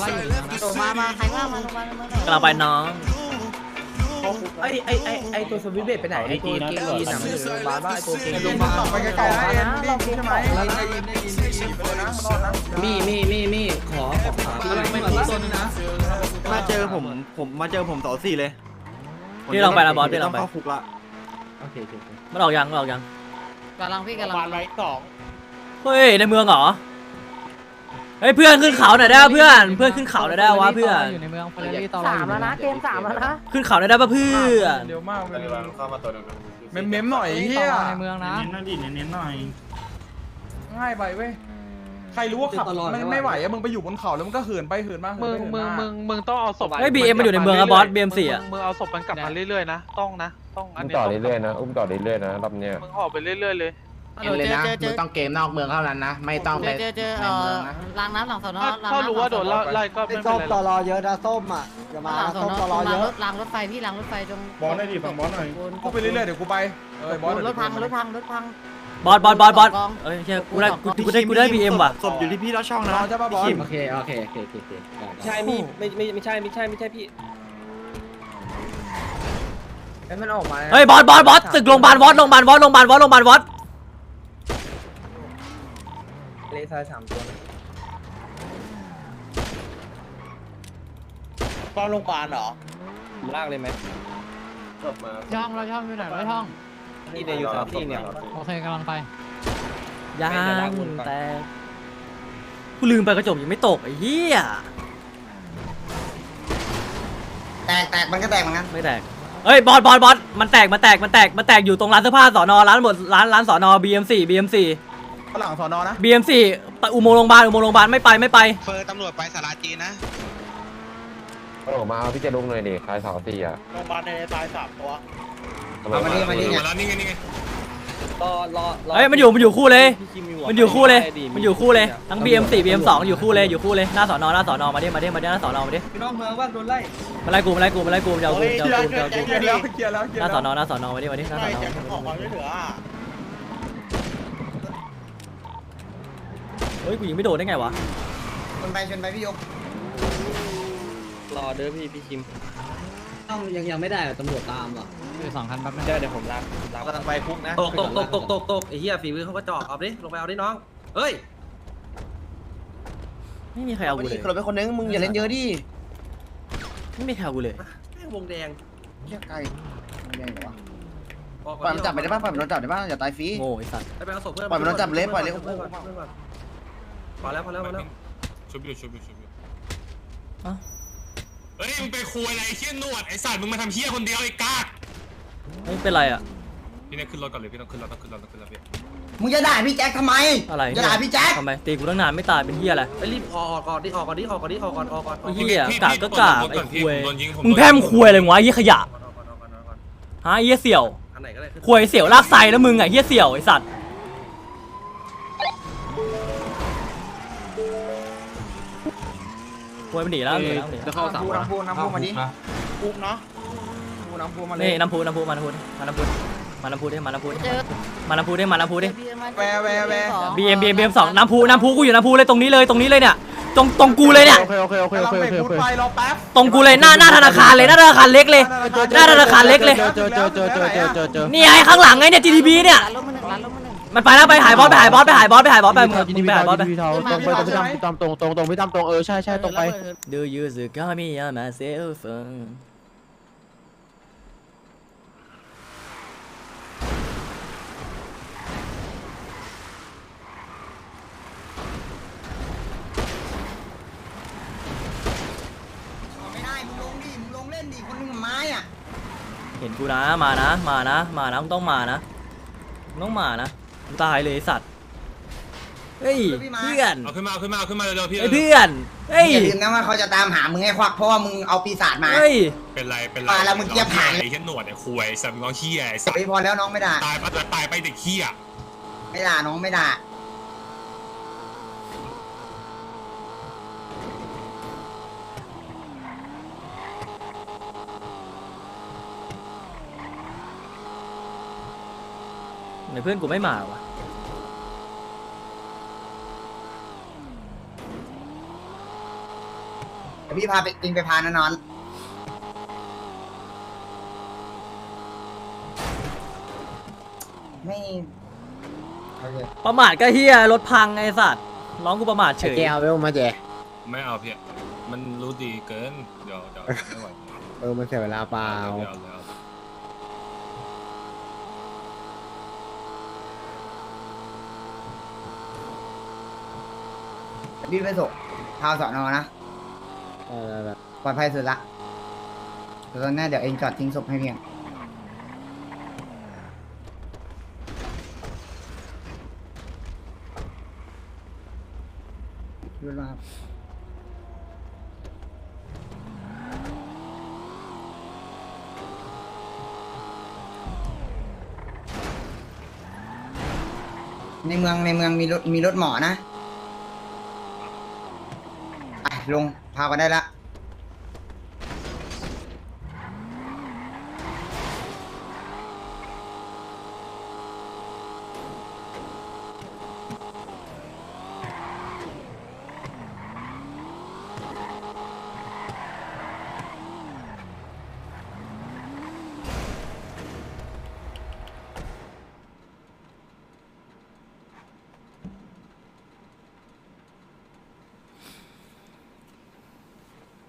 ไล่อยู่นะโตมามาใครามาลงมาลงมากำลังไปน้องไอ้ไอ้ไอ้ไอ้ตัวสวิตเบตไปไหนไอ้ตัวเกมจีนอะมันอยู่โรงพยาบาลบ้าไอ้ตัวเกมจีนอไปไกลๆนะเอ็นนี่ใช่ไหมได้ยินได้ยินได้ยินไปเลยนะรอดนะมีมีมีมีขอขอขอพี่ไม่มีต้นนะมาเจอผมผมมาเจอผมต่อสี่เลยพี่ลองไปละบอสพี่ลองไปเข้าคุกละโอเคโอเคโอเคมันออกยังมันออกยังกำลังพี่กำลังเฮ้ยในเมืองเหรอ เฮ้ยเพื่อนขึ้นเขาหน่อยได้ปะเพื่อนเพื่อนขึ้นเขาหน่อยได้ปะวะเพื่อนอยู่ในเมืองเฟอร์รารี่ตอสามแล้วนะเกมสามแล้วนะขึ้นเขาหน่อยได้ปะเพื่อนเดี๋ยวมากเมมเมมหน่อยเฮียในเมืองนะเน้นหน่อยดิเน้นๆหน่อยง่ายไปเว้ยใครรู้ว่าขับไม่ไม่ไหวอะมึงไปอยู่บนเขาแล้วมึงก็เหินไปเหินมามึงมึงมึงมึงต้องเอาศพเฮ้ยบีเอ็มมันอยู่ในเมืองอะบอสบีเอ็มสี่อะมึงเอาศพมันกลับมาเรื่อยๆนะต้องนะต้องอันอุ้มนี้ต่อเรื่อยๆนะอุ้มต่อเรื่อยๆนะรอบเนี้ยมึงออกไปเรื่อยๆเลย เจอเจอเจอเจอต้องเกมนอกเมืองเท่านั้นนะ ไม่ต้องเจไปอเจอเจอเอ่อล้างน้ำหลังสอนอถ้าล้างถ้าน้ำรู้ว่าโดนไล่ก็ไม่เป็นส้มไรตอรอเยอะนะส้มอะอย่ามาหลังสอส้นมอตอรอเยล้างอะรถล้างรถไฟพี่ล้างรถไฟตรงบอสหน่อยดิฟังบอสหน่อย พูดไปเรื่อยๆเดี๋ยวกูไปเออบอสรถพังรถพังรถพัง บอสบอสบอสบอสเอ้ยเชี่ยกูได้กูกูได้กูได้บีเอ็มว่ะศพอยู่ที่พี่แล้วช่องรนะอใช่ป่ะบอสโอเค โอเค โอเคโอเคโอเคใช่พี่ไม่ไม่ไม่ใช่ไม่ใช่ไม่ใช่พี่ไอ้มันออกมาเฮ้ยบอสบอสบอสตึกโรงพยาบาลวอดโรงพยาบาลวอดโรงพยาบาลวอดโรงพยาบาลวอด เลซายสามตัวตอนโรงพยาบาลเหรอลากเลยไหมช่องเราช่องอยู่ไหนเราช่อง ที่ในอยู่สามที่เนี่ย โอเคกำลังไป ยางแต่กูลืมไปกระจกยังไม่ตกไอ้เหี้ยแตกแตกมันก็แตกเหมือนกันไม่แตกเฮ้ยบอสบอสบอสมันแตกมันแตกมันแตกมันแตกอยู่ตรงร้านเสื้อผ้าสอนอร้านหมดร้านร้านสอนอ BM4 BM4 หลังสอนอนะ BM4 ไปอุโมงค์โรงพยาบาลอุโมงค์โรงพยาบาลไม่ไปไม่ไป เฟอร์ตำรวจไปสาราจีนนะ โอ้มาเอาพี่จะลุงหน่อยดิคลายสาวสี่อะโรงพยาบาลในตายสามตัวเอามาดิมาดิรอรอรอเฮ้ยมันอยู่มันอยู่คู่เลย พี่คิมมันอยู่คู่เลย มันอยู่คู่เลยทั้ง BM4 BM2 อยู่คู่เลยอยู่คู่เลยหน้าสอนอหน้าสอนอมาดิมาดิมาดิหน้าสอนอมาดิพี่น้องเมืองว่าโดนไล่มาไล่กูมาไล่กูมาไล่กูจะเอากูจะเอากูจะเอากูเคลียร์แล้วเคลียร์แล้วเคลียหร์น้าสแล้อวนอหน้าสอนอมาดิมาดิหน้าสอนอขอความช่วย เหลือเฮ้ยกูยิงไม่โดนได้ไงวะชนไปชนไปพี่ยกรอเด้อพี่พี่คิมต้องยังยังไม่ได้ตำรวจตามอะคือสองคันแป๊บนึงเดี๋ยวเดี๋ยวผมลากลากกำลังไปคุกนะตกตกตกตกตกตกไอ้เหี้ยฝีมือเขาก็จอกเอาดิลงไปเอาดิน้องเฮ้ยไม่มีใครเอากูเลยขับรถไปคนนึงมึงอย่าเล่นเยอะดิไม่มีใครเอากูเลยแม่งวงแดงเชี่ยไกลไม่ได้หรอวะออกปล่อยมันจับไปได้ป่ะปล่อยมันโดนจับได้ป่ะอย่าตายฟรีโง่ไอ้สัตว์ไปเอาศพเพื่อนปล่อยมันโดนจับเลยปล่อยเลย พื่นก่นพื่อนก่อนพอแล้วพอแล้วพอแล้วชุบอยู่ชุบอยู่ชุบอยู่เอ้าเฮ้ยมึงไปคุยอะไรไอ้เฮี้ยหนวดไอ้สัตว์มึงมาทำเฮี้ยคนเดียวไอ้กากไม่เป็นไรอะ พี่เนี่ยขึ้นรถก่อนเลยพี่ต้องขึ้นรถต้องขึ้นรถต้องขึ้นรถพี่มึงจะด่าพี่แจ็คทำไมอะไรจะด่าพี่แจ็คทำไมตีกูตั้งนานไม่ตายเป็นเหี้ยอะไรไปรีบออกก่อนดิออกก่อนดิออกก่อนดิออกก่อนออกก่อนออกก่อนไอ้เหี้ยพี่กากก็กากพี่ไอ้พี่ควยผมโดนยิงผมมึงแพร่มควยอะไรวะไอ้เหี้ยขยะออกก่อนออกก่อนออกก่อนฮะไอ้เหี้ยเสี่ยวอันไหนก็ได้ขึ้นควยเสี่ยวลากไซแล้วมึงไงเหี้ยเสี่ยวไอ้สัตว์ ควยมันหนีแล้วหล้จะเข้าสามน้ำพูน้ำพุมาดิปุ๊กเนาะน้ำพูมาเลยนี่น้ำพูน้ำพูมาน้ำพุมาน้ำพุมาน้ำพุดิมาน้ำพุดิมาน้ำพุดิมาน้ำพุดิแวแวแวบีเอ็มบีเอ็มบีเอ็มสองน้ำพูน้ำพุกูอยู่น้ำพุเลยตรงนี้เลยตรงนี้เลยเนี่ยตรงตรงกูเลยเนี่ยโอเคโอเคโอเคโอเคโอเคตรงกูเลยหน้าหน้าธนาคารเลยหน้าธนาคารเล็กเลยหน้าธนาคารเล็กเลยเจอเจอเจอเจอเจอเจอเจอนี่ไอ้ข้างหลังไงเนี่ย GTB เนี่ย มือหนึ่งร้านรถมือหนึ่งมันไปแล้วไปหายบอสไปหายบอสไปหายบอสไปหายบอสไปมึงมึงไปหายบอสไปตรงไปตรงไปตามตรงตรงตรงไปตามตรงเออใช่ใช่ตรงไป Do you call me on my cell phone ไม่ได้มึงลงดิมึงลงเล่นดิคนนึงไม้อะ เห็นกูนะมานะ มานะ มานะมึงต้องมานะมึงต้องมานะ มึงตายเลยไอ้สัตว์ เฮ้ยเพื่อนเอาขึ้นมาเอาขึ้นมาเอาขึ้นมาเร็วๆพี่ไอ้เพื่อนเฮ้ยอย่าลืมนะว่าเขาจะตามหามึงให้ควักเพราะว่ามึงเอาปีศาจมา เฮ้ย เป็นไรเป็นไรปาแล้วมึงเกียร์ผ่านไอ้เฮี้ยหนวดไอ้คุยไอ้สัตว์มึงร้องเฮี้ยไอ้สัตว์เฮ้ยพอแล้วน้องไม่ด่าตายปะตายไปเด็กเฮี้ยไม่ด่าน้องไม่ด่า ไหนเพื่อนกูไม่มาวะเดี๋ยวพี่พาไปจริงไปพานะนอน ไม่โอเคประมาทก็เฮียรถพังไอ้สัตว์ร้องกูประมาทเฉย แกเอาไปมาแจไม่เอาพี่มันรู้ดีเกิน เดี๋ยวเดี๋ยวไม่ไหวเออมันเสียเวลาเปล่า เดี๋ยวเดี๋ยว พี่ไปส่งพาวสอนอนะเออปลอดภัยสุดละเดี๋ยวตอนหน้าเดี๋ยวเองจอดทิ้งศพให้เพียงดูว่าในเมืองในเมืองมีรถมีรถหมอนะไป ลุงพากันได้ละ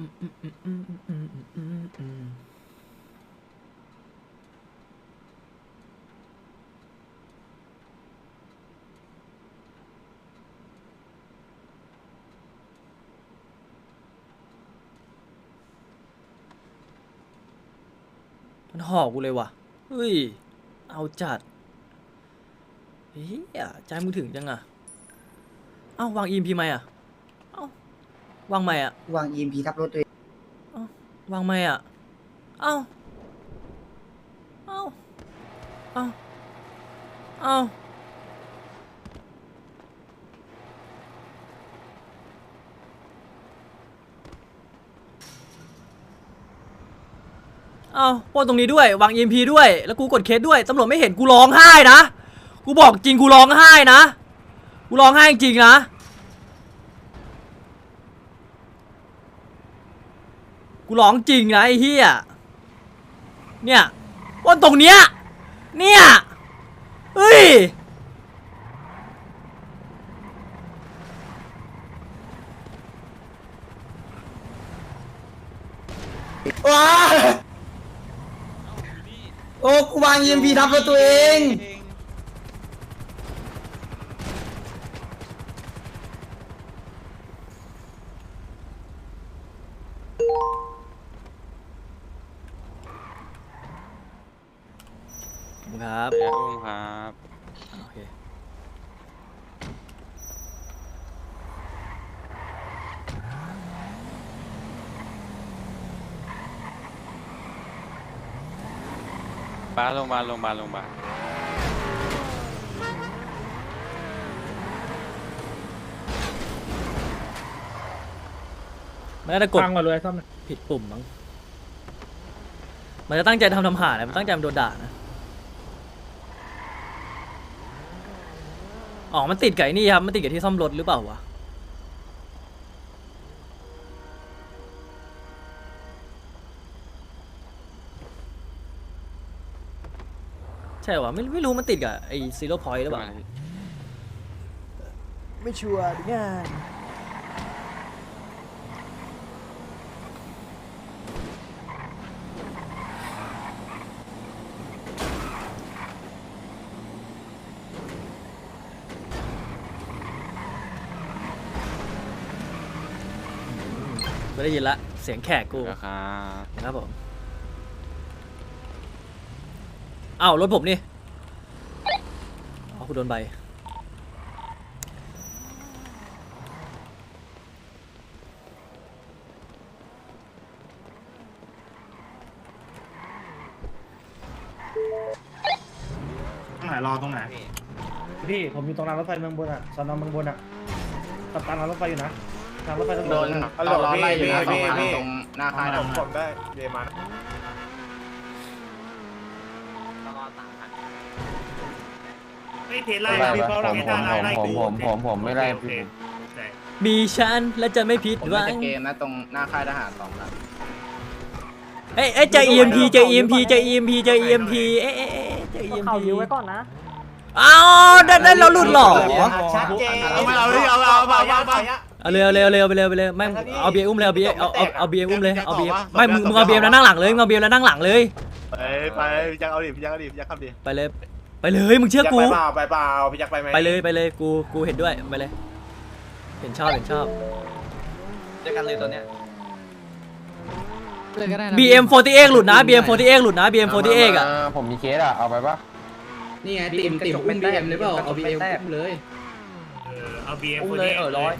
มันหอกกูเลยว่ะ เฮ้ย เอาจัด เฮียใจมึงถึงจังอะเอ้าวางอีมพีไหมอะเอ้า วางไหมอะวาง EMP ทับรถตัวเองวางไหมอะเอ้าเอ้าเอ้าเอ้าเอ้าปล้นตรงนี้ด้วย วาง EMP ด้วย แล้วกูกดเคสด้วย ตำรวจไม่เห็นกูร้องไห้นะ กูบอกจริงกูร้องไห้นะ กูร้องไห้จริงนะ กูร้องจริงนะไอ้เหี้ยเนี่ยปล้นตรงเนี้ย เนี่ย เฮ้ย ว้าโอ้กูวาง EMP ทับรถตัวเอง ขอบคุณครับอุ้มครับโอเคบ้านโรงพยาบาลโรงพยาบาลโรงพยาบาลมันน่าจะกดฟังก่อนเลยซ่อมผิดปุ่มมั้ง มันจะตั้งใจทำทำหาอะไรมันตั้งใจมันโดนด่านะ อ๋อ มันติดกับไอ้นี่ครับ มันติดกับที่ซ่อมรถหรือเปล่าวะ ใช่วะไม่ไม่รู้มันติดกับไอ้ซีโร่พอยต์หรือเปล่า ไม่ชัวร์ดิงาน ก็ได้ยินละ เสียงแขกกูครับครับผมอ้าวรถผมนี่อ๋อคุณโดนใบตรงไหนรอตรงไหนพี่ผมอยู่ตรงรางรถไฟเมืองบนอะสอนอเมืองบนอะกับตามรางรถไฟอยู่นะ ทางรถไฟตรงโดนนั้นตลอดไล่อยู่นะสองคันตรงหน้าค่ายดำผมได้เดมาไม่ไล่ผมผมผมผมผมผมไม่ไล่พี่ มีฉันและจะไม่ผิดผมหวัน่างจะเกมนะตรงหน้าค่ายทหารสองนัดเอ้ยเอ้ยเจอ EMP เจอ EMP เจอ EMP เจอ EMP เอ้ยเอ้ยเอ้ยเจอ EMP ข่าวยิ้วไว้ก่อนนะอ้าวได้ได้เราหลุดเหรอชัดเจนเอาไม่เอาเลยเอาเอาเอาเอา เอาเอาเร็วเร็วเร็วไปเร็วไปเร็วไม่งเอาเบียร์อุ้มเลยเอาเบียร์เอาเอาเอาเบียร์อุ้มเลยเอาเบียร์ไม่มึงมึงเอาเบียร์แล้วนั่งหลังเลยมึงเอาเบียร์แล้วนั่งหลังเลย ไปไปพี่ยักษ์เอาดิพี่ยักษ์เอาดิพี่ยักษ์ทำดิไปเลยไปเลยมึงเชื่อกูไปเปล่าไปเปล่าพี่ยักษ์ไปไหมไปเลยไปเลยกูกูเห็นด้วยไปเลย เห็นชอบเห็นชอบเจอกันเลยตัวเนี้ย BM48 หลุดนะ BM48 หลุดนะ BM48 อะผมมีเคสอะเอาไปปะนี่ไงติ่มติ่มอุ้มบีเอ็มเลยเปล่าเอาบีเอ็มอุ้มเลย เอาเบียร์อุ้มเลยเออร้อย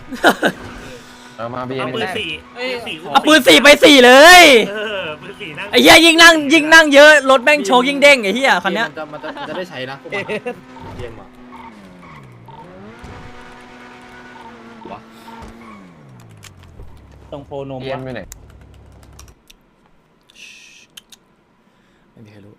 เอามาบีเอาเอ็ปืนสี่สี่เอาปืนสี่ไปสี่เลยเออปืนสี่นั่งไอ้เหี้ยยิ่งนั่งยิ่งนั่งเยอะรถแม่งโชกยิ่งเด้งไอ้เหี้ยคันเนี้ยมันจะมันจะมันจะได้ใช้นะพวกมันเยี่ยมอะตรงโพนมเอ็นไปไหนไม่มีใครรู้